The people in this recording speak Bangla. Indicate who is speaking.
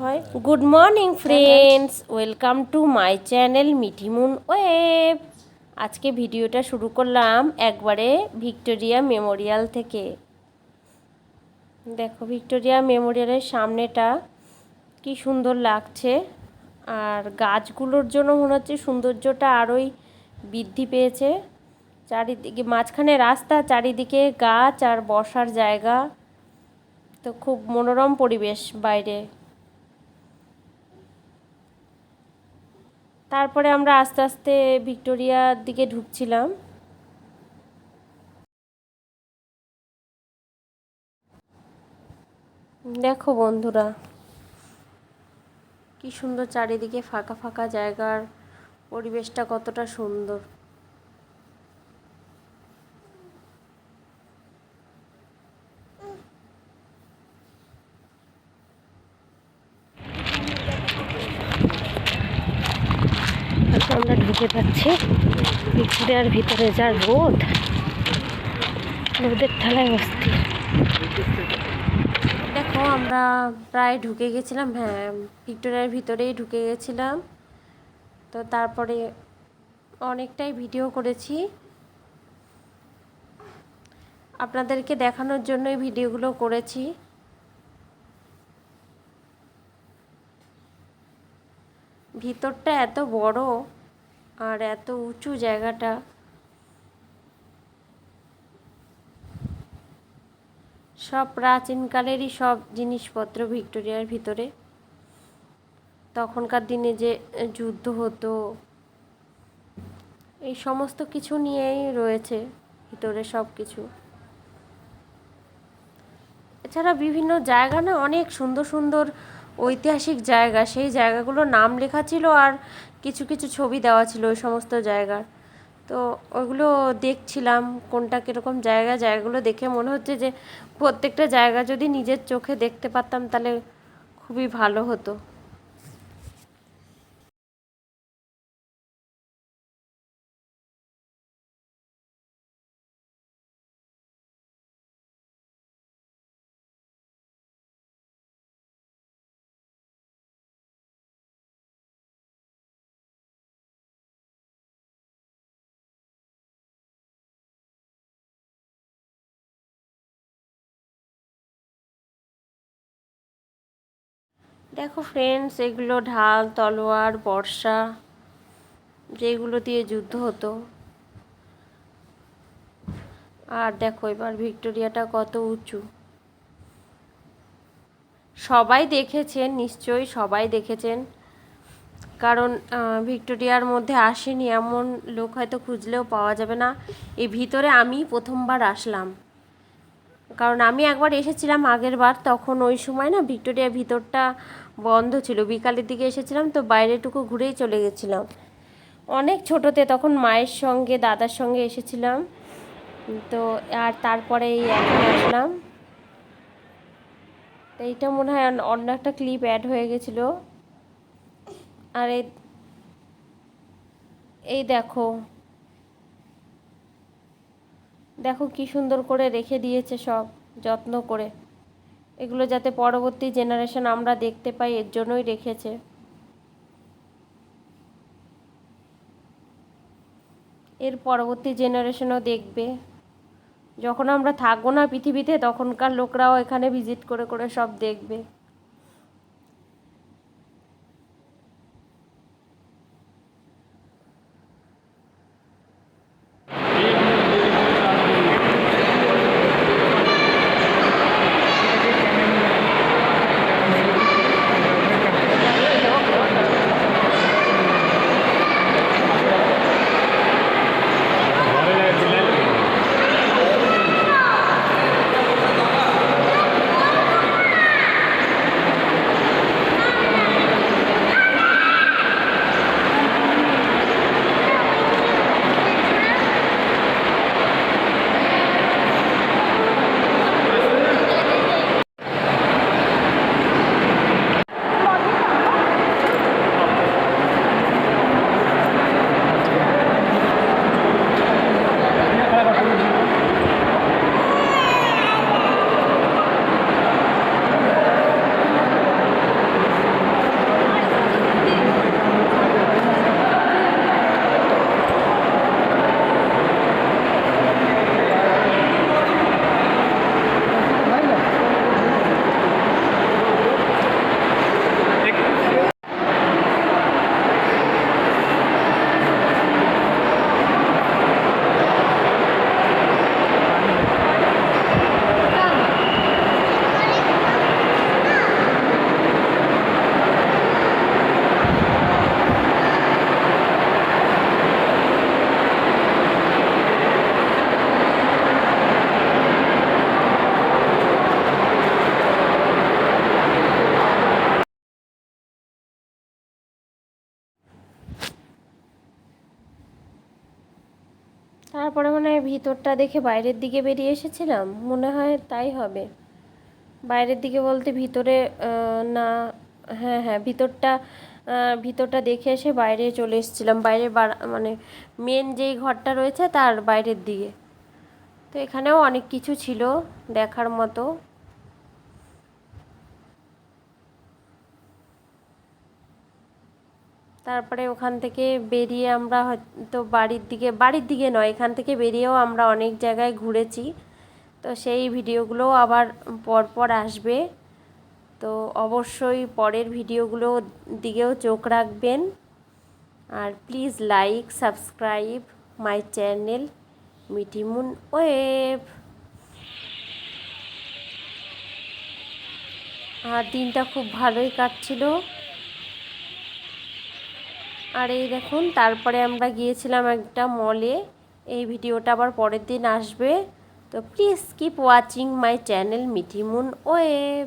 Speaker 1: হয়। Good morning friends welcome to my channel Mithimoon web আজকে ভিডিওটা শুরু করলাম একবারে ভিক্টোরিয়া মেমোরিয়াল থেকে। দেখো ভিক্টোরিয়া মেমোরিয়ালের সামনেটা কি সুন্দর লাগছে। আর গাছগুলোর জন্য মনে হচ্ছে সৌন্দর্যটা আরোই বৃদ্ধি পেয়েছে। চারিদিকে মাঝখানে রাস্তা চারিদিকে গাছ আর বসার জায়গা। তো খুব মনোরম পরিবেশ বাইরে। তারপরে আমরা আস্তে আস্তে ভিক্টোরিয়ার দিকে ঢুকছিলাম। দেখো বন্ধুরা, কি সুন্দর চারিদিকে ফাঁকা ফাঁকা জায়গার পরিবেশটা কতটা সুন্দর। ঢুকে যাচ্ছি। ভিক্টোরিয়ার ভিতরে যা রোদ। রোদের ঠেলায় অস্থির। দেখো, আমরা প্রায় ঢুকে গেছিলাম হ্যাঁ ভিক্টোরিয়ার ভিতরেই ঢুকে গেছিলাম। তো তারপরে অনেকটাই ভিডিও করেছি। আপনাদেরকে দেখানোর জন্যই ভিডিওগুলো করেছি। ভিতরটা এত বড় আর এত উঁচু জায়গাটা। সব প্রাচীনকালেরই সব জিনিসপত্র ভিক্টোরিয়ার ভিতরে। তখনকার দিনে যে যুদ্ধ হতো, এই সমস্ত কিছু নিয়েই রয়েছে ভিতরে সব কিছু এছাড়া বিভিন্ন জায়গা না, অনেক সুন্দর সুন্দর ঐতিহাসিক জায়গা। সেই জায়গাগুলোর নাম লেখা ছিল আর কিছু কিছু ছবি দেওয়া ছিল ওই সমস্ত জায়গার। তো ওগুলো দেখছিলাম, কোনটা কীরকম জায়গা, জায়গাগুলো দেখে মনে হচ্ছে যে প্রত্যেকটা জায়গা যদি নিজের চোখে দেখতে পারতাম তাহলে খুবই ভালো হতো। দেখো ফ্রেন্ডস এগুলো ঢাল, তলোয়ার, বর্ষা, যেগুলো দিয়ে যুদ্ধ হতো। আর দেখো এবার ভিক্টোরিয়াটা কত উঁচু। সবাই দেখেছেন, নিশ্চয়ই সবাই দেখেছেন। কারণ ভিক্টোরিয়ার মধ্যে আসেনি এমন লোক হয়তো খুঁজলেও পাওয়া যাবে না। এই ভিতরে আমি প্রথমবার আসলাম। কারণ আমি একবার এসেছিলাম আগের বার তখন ওই সময় না ভিক্টোরিয়ার ভিতরটা বন্ধ ছিল। বিকালের দিকে এসেছিলাম তো বাইরেটুকু ঘুরেই চলে গেছিলাম। অনেক ছোটোতে তখন মায়ের সঙ্গে, দাদার সঙ্গে এসেছিলাম। তো আর তারপরে এই এখন আসলাম। তো এইটা মনে হয় অন্য একটা ক্লিপ অ্যাড হয়ে গেছিল। আর এই এই দেখো। দেখো কি সুন্দর করে রেখে দিয়েছে সব, যত্ন করে। এগুলো যাতে পরবর্তী জেনারেশন আমরা দেখতে পাই, এর জন্যই রেখেছে। এর পরবর্তী জেনারেশনও দেখবে। যখন আমরা থাকব না পৃথিবীতে, তখনকার লোকরাও এখানে ভিজিট করে করে সব দেখবে। তারপরে মনে হয় ভিতরটা দেখে বাইরের দিকে বেরিয়ে এসেছিলাম। মনে হয় তাই হবে। বাইরের দিকে বলতে ভিতরে না হ্যাঁ হ্যাঁ ভিতরটা ভিতরটা দেখে এসে বাইরে চলে এসেছিলাম। বাইরে মানে মেন যেই ঘরটা রয়েছে তার বাইরের দিকে। তো এখানেও অনেক কিছু ছিল দেখার মতো। তারপরে ওখান থেকে বেরিয়ে আমরা হয়তো বাড়ির দিকে বাড়ির দিকে নয়, এখান থেকে বেরিয়েও আমরা অনেক জায়গায় ঘুরেছি। তো সেই ভিডিওগুলো আবার পরপর আসবে। তো অবশ্যই পরের ভিডিওগুলো দিকেও চোখ রাখবেন। আর please like subscribe my channel Mithimoon web আর দিনটা খুব ভালোই কাটছিল। আর এই দেখুন, তারপরে আমরা গিয়েছিলাম একটা মলে এই ভিডিওটা আবার পরের দিন আসবে। তো please keep watching my channel Mithimoon web.